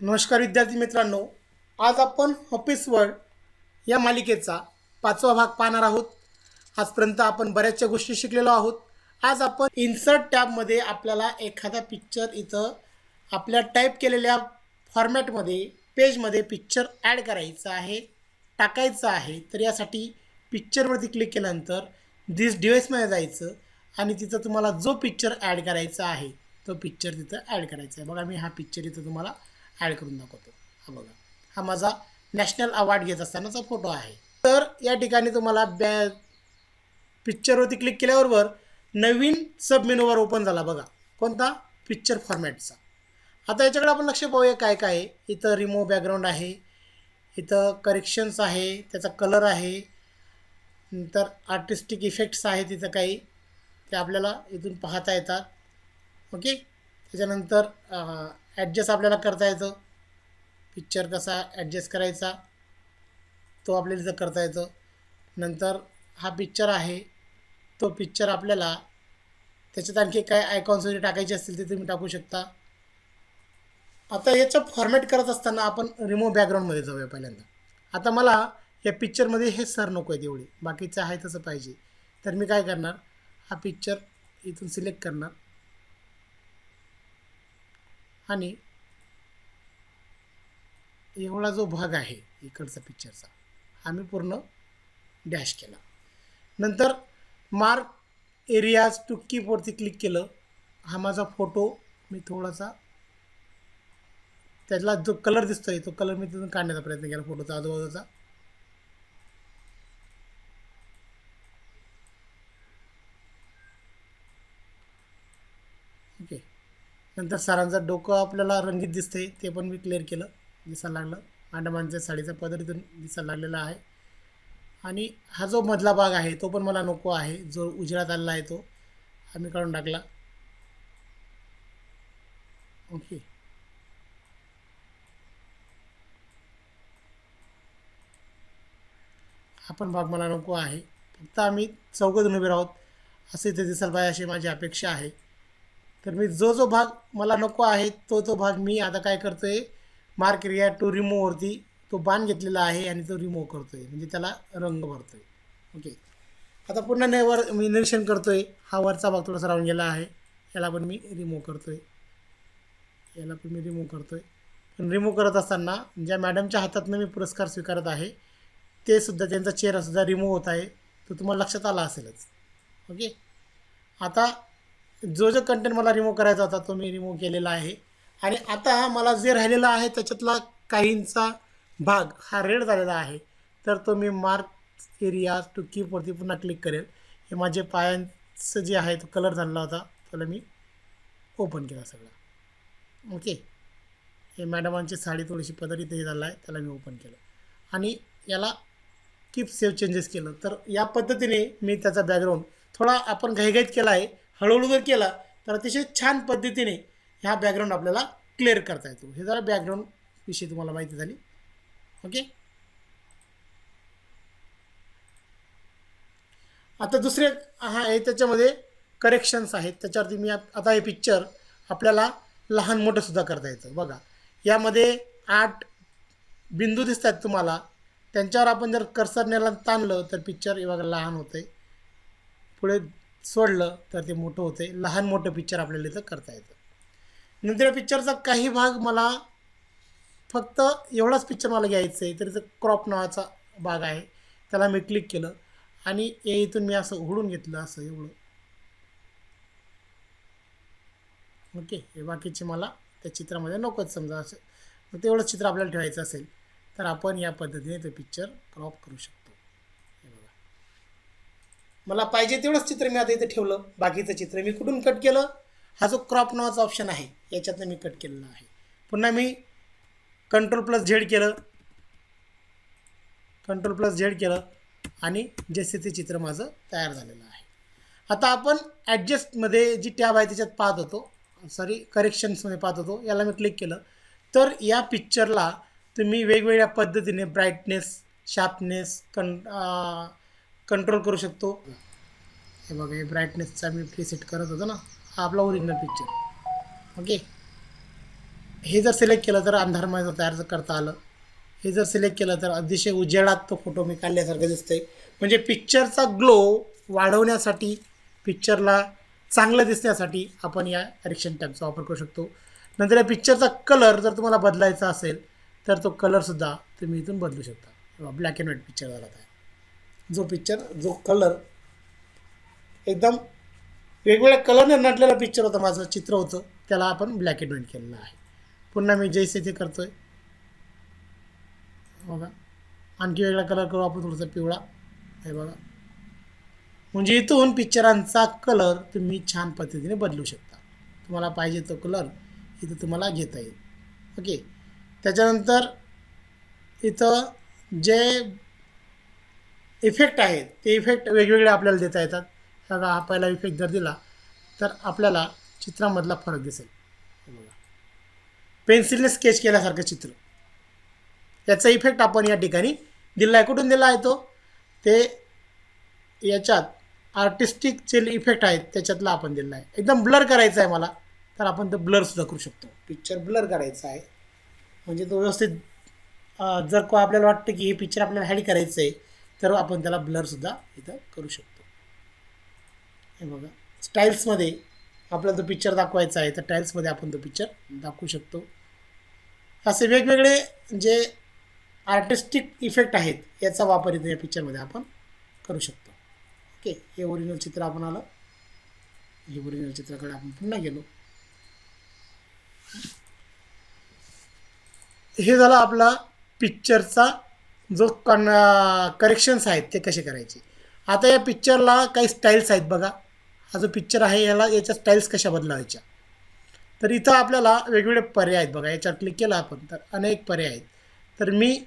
नमस्कार विद्यार्थी मित्रांनो आज आपण ऑफिस वर्ड या मालिकेचा पाचवा भाग पाहणार आहोत. आजपर्यंत आपण बऱ्याचशा गोष्टी शिकलेलो आहोत. आज आपण इन्सर्ट टॅबमध्ये आपल्याला एखादा पिक्चर इथं आपल्या टाईप केलेल्या फॉर्मॅटमध्ये पेजमध्ये पिक्चर ॲड करायचं आहे टाकायचं आहे. तर यासाठी पिक्चरवरती क्लिक केल्यानंतर दिस डिवाईसमध्ये जायचं आणि तिथं तुम्हाला जो पिक्चर ॲड करायचा आहे तो पिक्चर तिथं ॲड करायचा आहे. बघा मी हा पिक्चर इथं तुम्हाला ॲड करून दाखवतो हा बघा. हा माझा नॅशनल अवॉर्ड घेत असतानाचा फोटो आहे. तर या ठिकाणी तुम्हाला बॅ पिक्चरवरती क्लिक केल्याबरोबर नवीन सबमेनूवर ओपन झाला बघा. कोणता? पिक्चर फॉर्मॅटचा आता याच्याकडे आपण लक्ष पाहूया काय काय आहे. इथं रिमूव्ह बॅकग्राऊंड आहे. इथं करेक्शन्स आहे. त्याचा कलर आहे. नंतर आर्टिस्टिक इफेक्ट्स आहेत तिथं काही. ते आपल्याला इथून पाहता येतात. ओके त्याच्यानंतर ॲडजस्ट आपल्याला करता येतं पिक्चर कसा ॲडजस्ट करायचा तो आपल्याला इथं करता येतो नंतर हा पिक्चर आहे तो पिक्चर आपल्याला त्याच्यात आणखी काय आयकॉन्स वगैरे टाकायचे असतील ते तुम्ही टाकू शकता. आता याचं फॉर्मॅट करत असताना आपण रिमूव्ह बॅकग्राऊंडमध्ये जाऊया पहिल्यांदा. आता मला या पिक्चरमध्ये हे सर नको आहेत एवढे. बाकीचं आहे तसं पाहिजे. तर मी काय करणार हा पिक्चर इथून सिलेक्ट करणार. आणि एवढा जो भाग आहे इकडचा पिक्चरचा हा मी पूर्ण डॅश केला. नंतर मार्क एरियाज टू क्लिक केलं. हा माझा फोटो मी थोडासा त्याला जो कलर दिसतोय तो कलर मी तिथून काढण्याचा प्रयत्न केला फोटोचा आजूबाजूचा ओके नंतर सरांचं डोकं आपल्याला रंगीत दिसते ते पण मी क्लिअर केलं दिसायला लागलं. मांडमांच्या साडीचा पदर इथून दिसायला लागलेला आहे. आणि हा जो मधला भाग आहे तो पण मला नको आहे. जो उजेडात आलेला आहे तो आम्ही काढून टाकला. ओके. हा पण भाग मला नको आहे. फक्त आम्ही चौघजण उभे राहोत असं इथे दिसायला पाहिजे अशी माझी अपेक्षा आहे. तर मी जो जो भाग मला नको आहे तो तो भाग मी आता काय करतो आहे मार्क एरिया टू रिमूव्हवरती तो बाण घेतलेला आहे आणि तो रिमूव्ह करतो आहे म्हणजे त्याला रंग भरतो आहे ओके आता पुन्हा नेवर मी निरीक्षण करतो आहे हा वरचा भाग थोडासा राहून गेला आहे. याला पण मी रिमूव्ह करतो आहे याला पण मी रिमूव्ह करतो आहे पण रिमूव्ह करत असताना ज्या मॅडमच्या हातातनं मी पुरस्कार स्वीकारत आहे ते सुद्धा त्यांचा चेहरासुद्धा रिमूव्ह होत आहे. तो तुम्हाला लक्षात आला असेलच. ओके आता जो जो कंटेंट मला रिमूव्ह करायचा होता तो मी रिमूव्ह केलेला आहे. आणि आता मला जे राहिलेला आहे त्याच्यातला काहींचा भाग हा रेड झालेला आहे. तर तो मी मार्क एरिया टू कीपवरती पुन्हा क्लिक करेल. हे माझे पायांचं जे आहे तो कलर झालेला होता त्याला मी ओपन केला सगळा. ओके हे मॅडमांची साडी थोडीशी पदर हे झाला आहे त्याला मी ओपन केलं. आणि याला कीप सेव्ह चेंजेस केलं. तर या पद्धतीने मी त्याचा बॅकग्राऊंड थोडा आपण घाईघाईत केला आहे हळूहळू जर केला तर अतिशय छान पद्धतीने ह्या बॅकग्राऊंड आपल्याला क्लिअर करता येतो. हे जरा बॅकग्राऊंड विषयी तुम्हाला माहिती झाली. ओके आता दुसरे हा हे त्याच्यामध्ये करेक्शन्स आहेत. त्याच्यावरती मी आता हे पिक्चर आपल्याला लहान मोठंसुद्धा करता येतं. बघा यामध्ये आठ बिंदू दिसत आहेत तुम्हाला. त्यांच्यावर आपण जर कर्सर नेला ताणलं तर पिक्चर हे बघा लहान होते पुढे सोडलं तर ते मोठं होते. लहान मोठं पिक्चर आपल्याला इथं करता येतं. नंतर या पिक्चरचा काही भाग मला फक्त एवढाच पिक्चर मला घ्यायचं आहे तर इथं क्रॉप नावाचा भाग आहे. त्याला मी क्लिक केलं आणि हे इथून मी असं उघडून घेतलं असं एवढं. ओके हे बाकीचे मला त्या चित्रामध्ये नकोच समजा असं. मग तेवढंच चित्र आपल्याला ठेवायचं असेल तर आपण या पद्धतीने ते पिक्चर क्रॉप करू शकतो. मला पाहिजे तेवढंच चित्र मी आता इथे ठेवलं. बाकीचं चित्र मी कुठून कट केलं? हा जो क्रॉप नावाचा ऑप्शन आहे याच्यातनं मी कट केलेला आहे. पुन्हा मी कंट्रोल प्लस झेड केलं. कंट्रोल प्लस झेड केलं आणि जसे ते चित्र माझं तयार झालेलं आहे. आता आपण ॲडजस्टमध्ये जी टॅब आहे त्याच्यात पाहत होतो. सॉरी करेक्शन्समध्ये पाहत होतो. याला मी क्लिक केलं. तर या पिक्चरला तुम्ही वेगवेगळ्या पद्धतीने ब्राईटनेस शार्पनेस कं कंट्रोल करू शकतो. हे बघा हे ब्राईटनेसचा मी प्रीसेट करत होतो ना हा आपला ओरिजिनल पिक्चर ओके हे जर सिलेक्ट केलं तर अंधारमय तयार करता आलं. हे जर सिलेक्ट केलं तर अतिशय उजेडात तो फोटो मी काढल्यासारखं दिसतंय. म्हणजे पिक्चरचा ग्लो वाढवण्यासाठी पिक्चरला चांगलं दिसण्यासाठी आपण या ॲरिक्शन टॅबचा वापर करू शकतो. नंतर या पिक्चरचा कलर जर तुम्हाला बदलायचा असेल तर तो कलरसुद्धा तुम्ही इथून बदलू शकता. ब्लॅक अँड व्हाईट पिक्चर झाला आहे जो पिक्चर जो कलर एकदम वेगवेगळ्या कलरने नटलेला पिक्चर होता माझं चित्र होतं. त्याला आपण ब्लॅक अँड व्हाईट केलेलं आहे. पुन्हा मी जैसे ते करतो आहे बघा. आणखी वेगळा कलर करू आपण थोडासा पिवळा. हे बघा. म्हणजे इथून पिक्चरांचा कलर तुम्ही छान पद्धतीने बदलू शकता. तुम्हाला पाहिजे तो कलर इथं तुम्हाला घेता येईल. ओके त्याच्यानंतर इथं जे इफेक्ट आहेत. ते इफेक्ट वेगवेगळे आपल्याला देता येतात. सगळा हा पहिला इफेक्ट जर दिला तर आपल्याला चित्रामधला फरक दिसेल. बघा. पेन्सिलने स्केच केल्यासारखं चित्र. याचा इफेक्ट आपण या ठिकाणी दिला आहे कुठून दिला आहे तो? ते याच्यात आर्टिस्टिक जे इफेक्ट आहेत त्याच्यातला आपण दिला आहे एकदम ब्लर करायचं आहे मला तर आपण तो ब्लरसुद्धा करू शकतो. पिक्चर ब्लर करायचं आहे म्हणजे तो व्यवस्थित जर को आपल्याला वाटतं की हे पिक्चर आपल्याला हॅड करायचं आहे तर आपण त्याला ब्लरसुद्धा इथं करू शकतो. हे बघा. स्टाईल्समध्ये आपल्याला तो पिक्चर दाखवायचा आहे तर टाईल्समध्ये आपण तो पिक्चर दाखवू शकतो. असे वेगवेगळे जे आर्टिस्टिक इफेक्ट आहेत याचा वापर इथे या पिक्चरमध्ये आपण करू शकतो. ओके हे ओरिजिनल चित्र आपण आलं. हे ओरिजिनल चित्राकडे आपण पुन्हा गेलो. हे झालं आपला पिक्चरचा जो कन करेक्शन्स आहेत ते कसे करायचे? आता या पिक्चरला काही स्टाईल्स आहेत बघा. हा जो पिक्चर आहे याला याच्या स्टाईल्स कशा बदलावायच्या तर इथं आपल्याला वेगवेगळे पर्याय आहेत बघा. याच्यावर क्लिक केलं आपण तर अनेक पर्याय आहेत. तर मी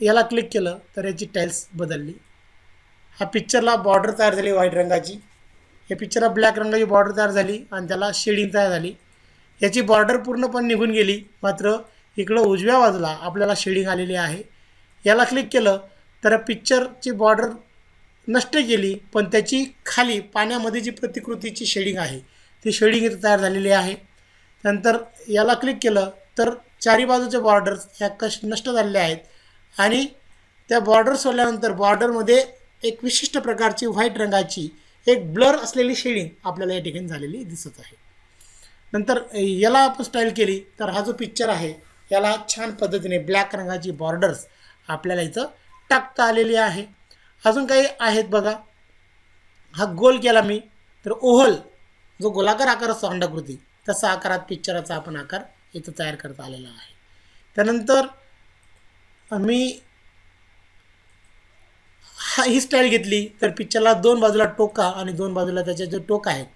याला क्लिक केलं तर याची टाईल्स बदलली. हा पिक्चरला बॉर्डर तयार झाली व्हाईट रंगाची. या पिक्चरला ब्लॅक रंगाची बॉर्डर तयार झाली आणि त्याला शेडिंग तयार झाली. याची बॉर्डर पूर्णपणे निघून गेली मात्र इकडं उजव्या बाजूला आपल्याला शेडिंग आलेली आहे. याला क्लिक केलं तर पिक्चरची बॉर्डर नष्ट केली पण त्याची खाली पाण्यामध्ये जी प्रतिकृतीची शेडिंग आहे ती शेडिंग इथं तयार झालेली आहे. नंतर याला क्लिक केलं तर चारी बाजूच्या बॉर्डर्स ह्या कश नष्ट झालेल्या आहेत. आणि त्या बॉर्डर सोडल्यानंतर बॉर्डरमध्ये एक विशिष्ट प्रकारची व्हाईट रंगाची एक ब्लर असलेली शेडिंग आपल्याला या ठिकाणी झालेली दिसत आहे. नंतर याला आपण स्टाईल केली तर हा जो पिक्चर आहे याला छान पद्धतीने ब्लॅक रंगाची बॉर्डर्स आपल्याला इथं टाकता आलेली आहे. अजून काही आहेत बघा. हा गोल केला मी तर ओहल जो गोलाकार आकार असतो अंडाकृती तसा आकारात पिक्चराचा आपण आकार इथं तयार करता आलेला आहे. त्यानंतर मी हा ही स्टाईल घेतली तर पिक्चरला दोन बाजूला टोका आणि दोन बाजूला त्याचे जे टोक आहेत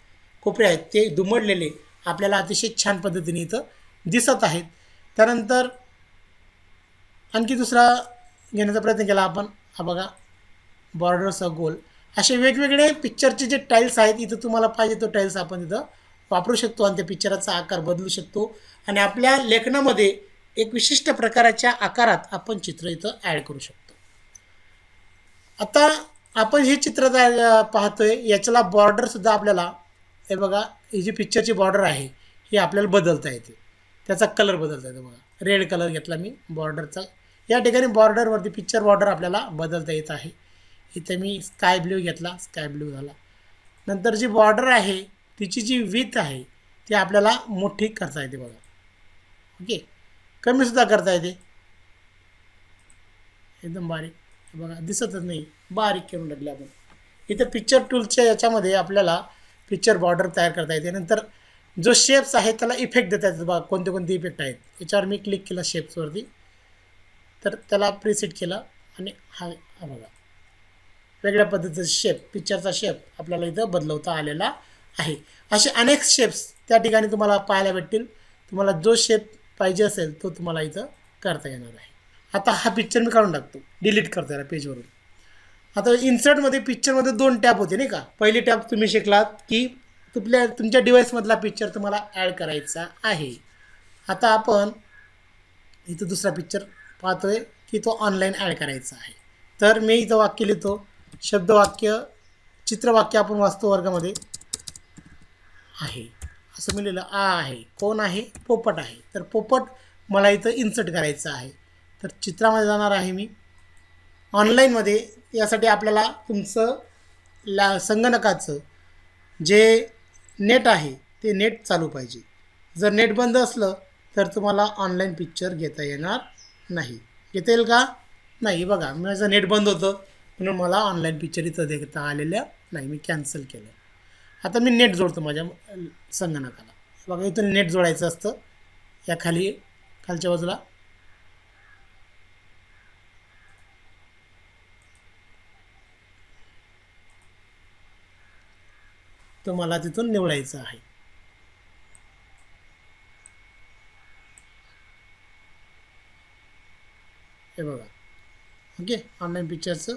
कोपरे आहेत ते दुमडलेले आपल्याला अतिशय छान पद्धतीने इथं दिसत आहेत. त्यानंतर आणखी दुसरा घेण्याचा प्रयत्न केला. आपण हा बघा बॉर्डरचा गोल असे वेगवेगळे पिक्चरचे जे टाईल्स आहेत इथं तुम्हाला पाहिजे तो टाईल्स आपण इथं वापरू शकतो आणि त्या पिक्चराचा आकार बदलू शकतो. आणि आपल्या लेखनामध्ये एक विशिष्ट प्रकाराच्या आकारात आपण चित्र इथं ॲड करू शकतो. आता आपण हे चित्र पाहतोय याच्याला बॉर्डरसुद्धा आपल्याला हे बघा ही जी पिक्चरची बॉर्डर आहे ही आपल्याला बदलता येते. त्याचा कलर बदलता येतो बघा. रेड कलर घेतला मी बॉर्डरचा या ठिकाणी बॉर्डरवरती पिक्चर बॉर्डर आपल्याला बदलता येत आहे. इथे मी स्काय ब्ल्यू घेतला स्काय ब्ल्यू झाला. नंतर जी बॉर्डर आहे तिची जी विथ आहे ती आपल्याला मोठी करता येते बघा. ओके? कमीसुद्धा करता येते. एकदम बारीक. बघा दिसतच नाही. बारीक करून टाकले आपण. इथं पिक्चर टूलच्या याच्यामध्ये आपल्याला पिक्चर बॉर्डर तयार करता येते. नंतर जो शेप्स आहे त्याला इफेक्ट देता येतात. बघा कोणते कोणते इफेक्ट आहेत. याच्यावर मी क्लिक केला शेप्सवरती तर त्याला प्रिसेट केलं आणि हा हा बघा. वेगळ्या पद्धतीचा शेप पिक्चरचा शेप आपल्याला इथं बदलवता आलेला आहे. असे अनेक शेप्स त्या ठिकाणी तुम्हाला पाहायला भेटतील. तुम्हाला जो शेप पाहिजे असेल तो तुम्हाला इथं करता येणार आहे. आता हा पिक्चर मी काढून टाकतो. डिलीट करता येणार पेजवरून आता इन्सर्टमध्ये पिक्चरमध्ये दोन टॅप होते नाही का? पहिली टॅप तुम्ही शिकलात की तुपल्या तुमच्या डिव्हाइसमधला पिक्चर तुम्हाला ॲड करायचा आहे. आता आपण इथं दुसरा पिक्चर पाहतोय की तो ऑनलाईन ॲड करायचा आहे. तर मी इथं वाक्य लिहितो. शब्दवाक्य चित्रवाक्य आपण वाचतो वर्गामध्ये आहे. असं मी लिहिलं आ आहे. कोण आहे? पोपट आहे. तर पोपट मला इथं इन्सर्ट करायचं आहे. तर चित्रामध्ये जाणार आहे मी. ऑनलाईनमध्ये यासाठी आपल्याला तुमचं ला संगणकाचं जे नेट आहे ते नेट चालू पाहिजे. जर नेट बंद असलं तर तुम्हाला ऑनलाईन पिक्चर घेता येणार नाही. घेता येईल का? नाही बघा माझं नेट बंद होतं म्हणून मला ऑनलाईन पिक्चर इथं देखता आलेल्या नाही मी कॅन्सल केलं. आता मी नेट जोडतो माझ्या संगणकाला. बघा इथून नेट जोडायचं असतं. या खाली खालच्या बाजूला. तो मला तिथून निवडायचं आहे. हे बघा. ओके? ऑनलाईन पिक्चरचं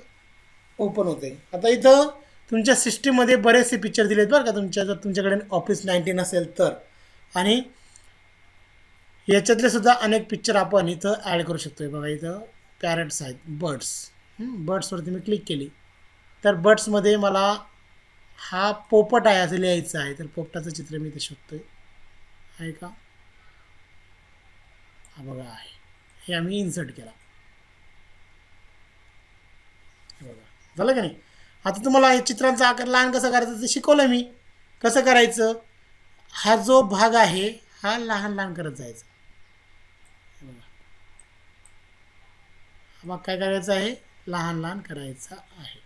ओपन होते आता इथं तुमच्या सिस्टीममध्ये बरेचसे पिक्चर दिलेत बरं का तुमच्या जर तुमच्याकडे ऑफिस नाईन्टीन असेल तर. आणि याच्यातले सुद्धा अनेक पिक्चर आपण इथं ॲड करू शकतो बघा इथं पॅरेट्स आहेत बर्ड्स बर्ड्सवरती मी क्लिक केली. तर बर्ड्समध्ये मला हा पोपट आहे असं लिहायचं आहे. तर पोपटाचं चित्र मी इथे शोधतोय. आहे का? हा बघा आहे. हे आम्ही इन्सर्ट केला हे बघा झालं का नाही? आता तुम्हाला हे चित्रांचा आकार लहान कसं करायचं ते शिकवलं मी. कसं करायचं? हा जो भाग आहे हा लहान लहान करत जायचा. मग काय करायचं आहे? लहान लहान करायचा आहे.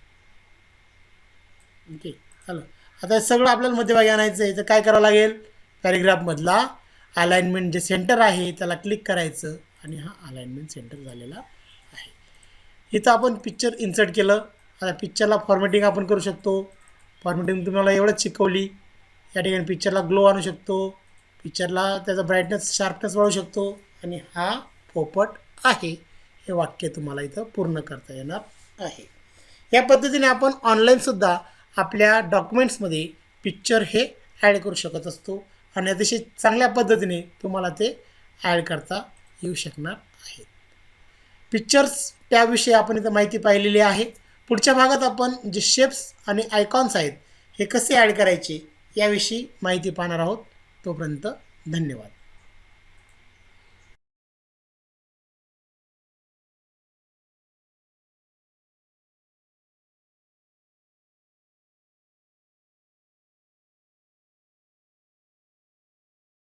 ओके झालं. आता सगळं आपल्याला मध्यभागी आणायचं आहे. तर काय करावं लागेल? पॅरेग्राफमधला अलाइनमेंट जे सेंटर आहे त्याला क्लिक करायचं आणि हा अलाइनमेंट सेंटर झालेला आहे. इथं आपण पिक्चर इन्सर्ट केलं. आता पिक्चरला फॉर्मॅटिंग आपण करू शकतो. फॉर्मॅटिंग तुम्हाला एवढंच शिकवली. या ठिकाणी पिक्चरला ग्लो आणू शकतो. पिक्चरला त्याचा ब्राईटनेस शार्पनेस वाढवू शकतो. आणि हा पोपट आहे. हे वाक्य तुम्हाला इथं पूर्ण करता येणार आहे. या पद्धतीने आपण ऑनलाईनसुद्धा आपल्या डॉक्युमेंट्समध्ये पिक्चर हे ॲड करू शकत असतो. आणि अतिशय चांगल्या पद्धतीने तुम्हाला ते ॲड करता येऊ शकणार आहे. पिक्चर्स त्याविषयी आपण इथं माहिती पाहिलेली आहे. पुढच्या भागात आपण जे शेप्स आणि आयकॉन्स आहेत हे कसे ॲड करायचे याविषयी माहिती पाहणार आहोत. तोपर्यंत धन्यवाद.